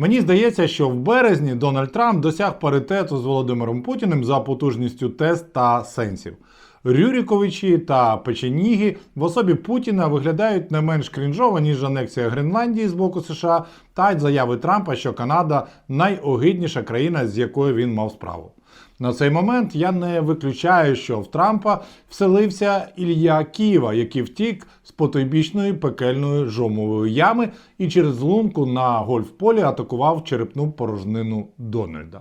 Мені здається, що в березні Дональд Трамп досяг паритету з Володимиром Путіним за потужністю тест та сенсів. Рюріковичі та печеніги в особі Путіна виглядають не менш крінжово, ніж анексія Гренландії з боку США та й заяви Трампа, що Канада найогидніша країна, з якою він мав справу. На цей момент я не виключаю, що в Трампа вселився Ілья Ківа, який втік з потойбічної пекельної жомової ями і через лунку на гольфполі атакував черепну порожнину Дональда.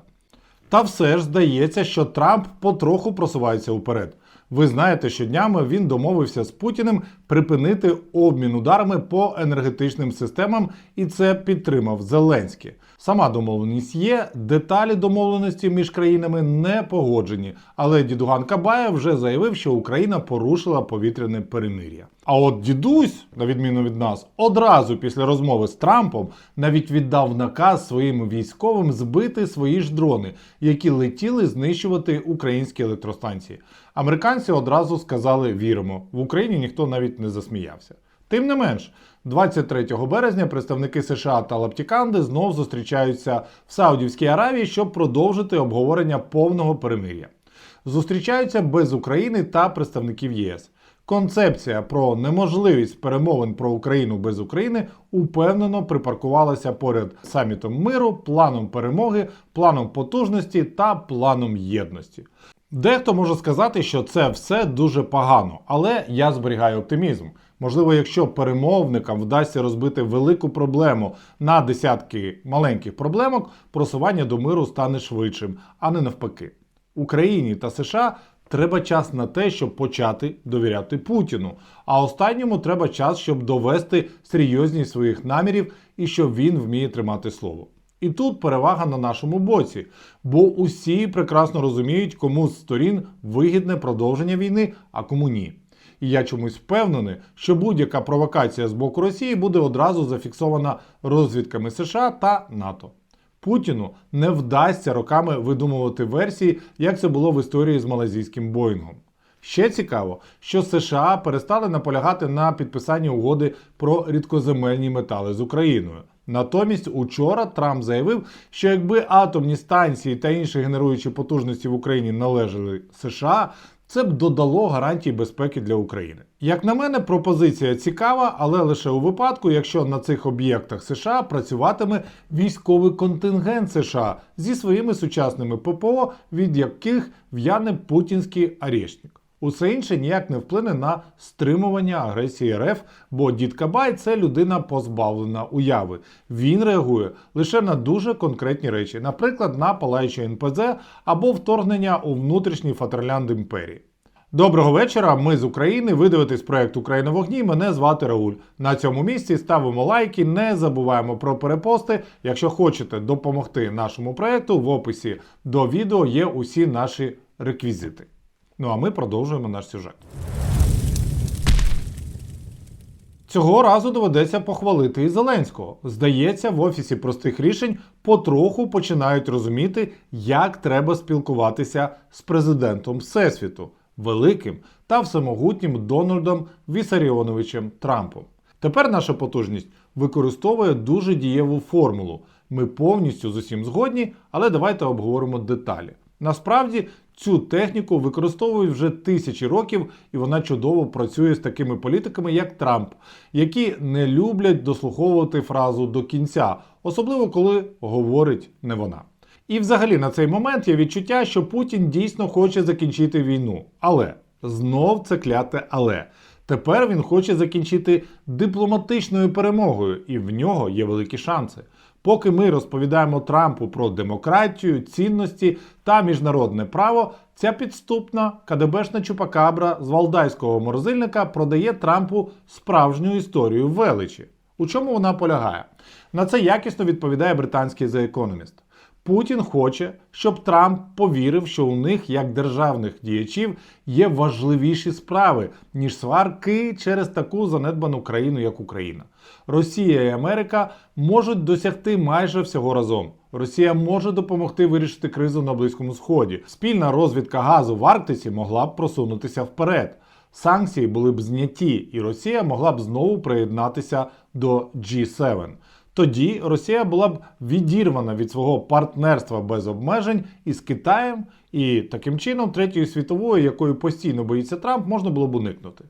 Та все ж здається, що Трамп потроху просувається вперед. Ви знаєте, що днями він домовився з Путіним припинити обмін ударами по енергетичним системам, і це підтримав Зеленський. Сама домовленість є, деталі домовленості між країнами не погоджені, але дідуган Кабаєв вже заявив, що Україна порушила повітряне перемир'я. А от дідусь, на відміну від нас, одразу після розмови з Трампом навіть віддав наказ своїм військовим збити свої ж дрони, які летіли знищувати українські електростанції. Американці одразу сказали віримо. В Україні ніхто навіть не засміявся. Тим не менш, 23 березня представники США та Лаптіканди знов зустрічаються в Саудівській Аравії, щоб продовжити обговорення повного перемир'я. Зустрічаються без України та представників ЄС. Концепція про неможливість перемовин про Україну без України упевнено припаркувалася поряд самітом миру, планом перемоги, планом потужності та планом єдності. Дехто може сказати, що це все дуже погано, але я зберігаю оптимізм. Можливо, якщо перемовникам вдасться розбити велику проблему на десятки маленьких проблемок, просування до миру стане швидшим, а не навпаки. Україні та США треба час на те, щоб почати довіряти Путіну. А останньому треба час, щоб довести серйозність своїх намірів і що він вміє тримати слово. І тут перевага на нашому боці, бо усі прекрасно розуміють, кому з сторін вигідне продовження війни, а кому ні. І я чомусь впевнений, що будь-яка провокація з боку Росії буде одразу зафіксована розвідками США та НАТО. Путіну не вдасться роками видумувати версії, як це було в історії з малазійським Боїнгом. Ще цікаво, що США перестали наполягати на підписанні угоди про рідкоземельні метали з Україною. Натомість учора Трамп заявив, що якби атомні станції та інші генеруючі потужності в Україні належали США, це б додало гарантій безпеки для України. Як на мене, пропозиція цікава, але лише у випадку, якщо на цих об'єктах США працюватиме військовий контингент США зі своїми сучасними ППО, від яких в'яне путінський арешник. Усе інше ніяк не вплине на стримування агресії РФ, бо дід Кабай це людина позбавлена уяви. Він реагує лише на дуже конкретні речі, наприклад, на палаюче НПЗ або вторгнення у внутрішній фатерлянд імперії. Доброго вечора. Ми з України. Ви дивитесь проект Україна вогні. Мене звати Рауль. На цьому місці ставимо лайки. Не забуваємо про перепости. Якщо хочете допомогти нашому проекту, в описі до відео є усі наші реквізити. Ну а ми продовжуємо наш сюжет. Цього разу доведеться похвалити і Зеленського. Здається, в офісі простих рішень потроху починають розуміти, як треба спілкуватися з президентом Всесвіту, великим та всемогутнім Дональдом Вісаріоновичем Трампом. Тепер наша потужність використовує дуже дієву формулу. Ми повністю з усім згодні, але давайте обговоримо деталі. Насправді цю техніку використовують вже тисячі років, і вона чудово працює з такими політиками, як Трамп, які не люблять дослуховувати фразу до кінця, особливо коли говорить не вона. І взагалі на цей момент є відчуття, що Путін дійсно хоче закінчити війну. Але знов це кляте але. Тепер він хоче закінчити дипломатичною перемогою, і в нього є великі шанси. Поки ми розповідаємо Трампу про демократію, цінності та міжнародне право, ця підступна КДБшна чупакабра з валдайського морозильника продає Трампу справжню історію величі. У чому вона полягає? На це якісно відповідає британський The Economist. Путін хоче, щоб Трамп повірив, що у них, як державних діячів, є важливіші справи, ніж сварки через таку занедбану країну, як Україна. Росія і Америка можуть досягти майже всього разом. Росія може допомогти вирішити кризу на Близькому Сході. Спільна розвідка газу в Арктиці могла б просунутися вперед. Санкції були б зняті, і Росія могла б знову приєднатися до G7. Тоді Росія була б відірвана від свого партнерства без обмежень із Китаєм, і таким чином третьої світової, якою постійно боїться Трамп, можна було б уникнути.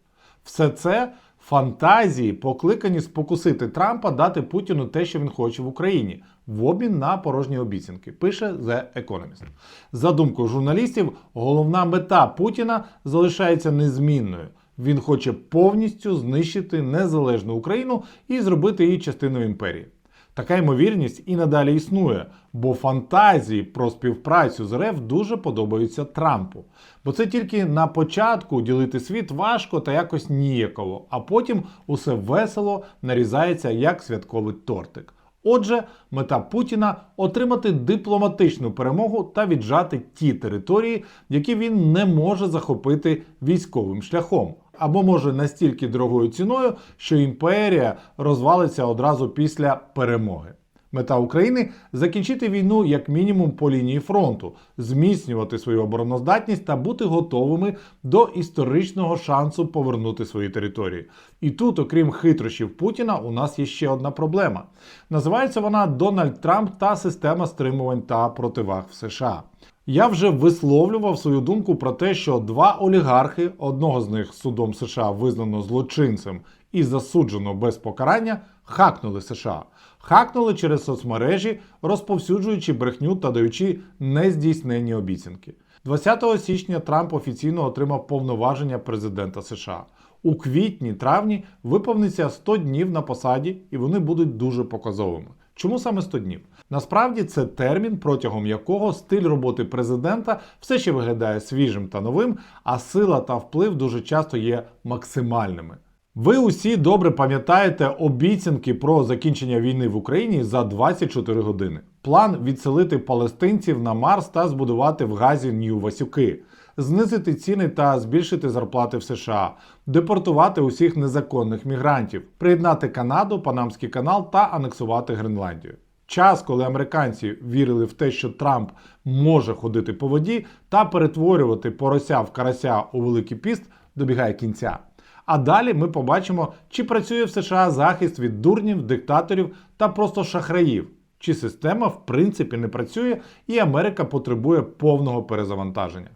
Все це фантазії, покликані спокусити Трампа дати Путіну те, що він хоче в Україні, в обмін на порожні обіцянки, пише The Economist. За думкою журналістів, головна мета Путіна залишається незмінною. Він хоче повністю знищити незалежну Україну і зробити її частиною імперії. Така ймовірність і надалі існує, бо фантазії про співпрацю з РФ дуже подобаються Трампу. Бо це тільки на початку ділити світ важко та якось ніяково, а потім усе весело нарізається як святковий тортик. Отже, мета Путіна отримати дипломатичну перемогу та віджати ті території, які він не може захопити військовим шляхом, або може настільки дорогою ціною, що імперія розвалиться одразу після перемоги. Мета України закінчити війну як мінімум по лінії фронту, зміцнювати свою обороноздатність та бути готовими до історичного шансу повернути свої території. І тут, окрім хитрощів Путіна, у нас є ще одна проблема. Називається вона Дональд Трамп та система стримувань та противаг в США. Я вже висловлював свою думку про те, що два олігархи, одного з них судом США визнано злочинцем і засуджено без покарання, хакнули США. Хакнули через соцмережі, розповсюджуючи брехню та даючи нездійсненні обіцянки. 20 січня Трамп офіційно отримав повноваження президента США. У квітні-травні виповниться 100 днів на посаді, і вони будуть дуже показовими. Чому саме 100 днів? Насправді це термін, протягом якого стиль роботи президента все ще виглядає свіжим та новим, а сила та вплив дуже часто є максимальними. Ви усі добре пам'ятаєте обіцянки про закінчення війни в Україні за 24 години. План відселити палестинців на Марс та збудувати в Газі Нью-Васюки, знизити ціни та збільшити зарплати в США, депортувати усіх незаконних мігрантів, приєднати Канаду, Панамський канал та анексувати Гренландію. Час, коли американці вірили в те, що Трамп може ходити по воді та перетворювати порося в карася у Великий піст, добігає кінця. А далі ми побачимо, чи працює в США захист від дурнів, диктаторів та просто шахраїв, чи система в принципі не працює і Америка потребує повного перезавантаження.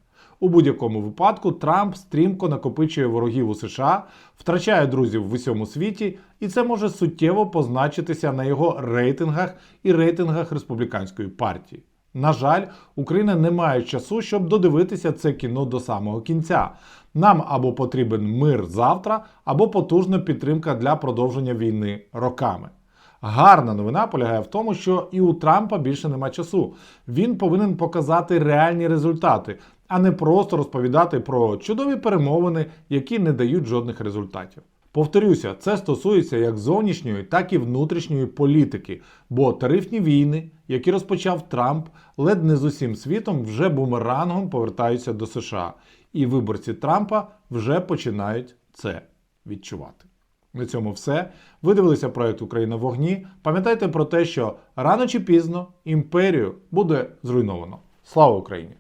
У будь-якому випадку Трамп стрімко накопичує ворогів у США, втрачає друзів в усьому світі, і це може суттєво позначитися на його рейтингах і рейтингах республіканської партії. На жаль, Україна не має часу, щоб додивитися це кіно до самого кінця. Нам або потрібен мир завтра, або потужна підтримка для продовження війни роками. Гарна новина полягає в тому, що і у Трампа більше нема часу. Він повинен показати реальні результати, а не просто розповідати про чудові перемовини, які не дають жодних результатів. Повторюся, це стосується як зовнішньої, так і внутрішньої політики, бо тарифні війни, які розпочав Трамп, ледь не з усім світом вже бумерангом повертаються до США, і виборці Трампа вже починають це відчувати. На цьому все. Ви дивилися проект Україна в вогні. Пам'ятайте про те, що рано чи пізно імперію буде зруйновано. Слава Україні!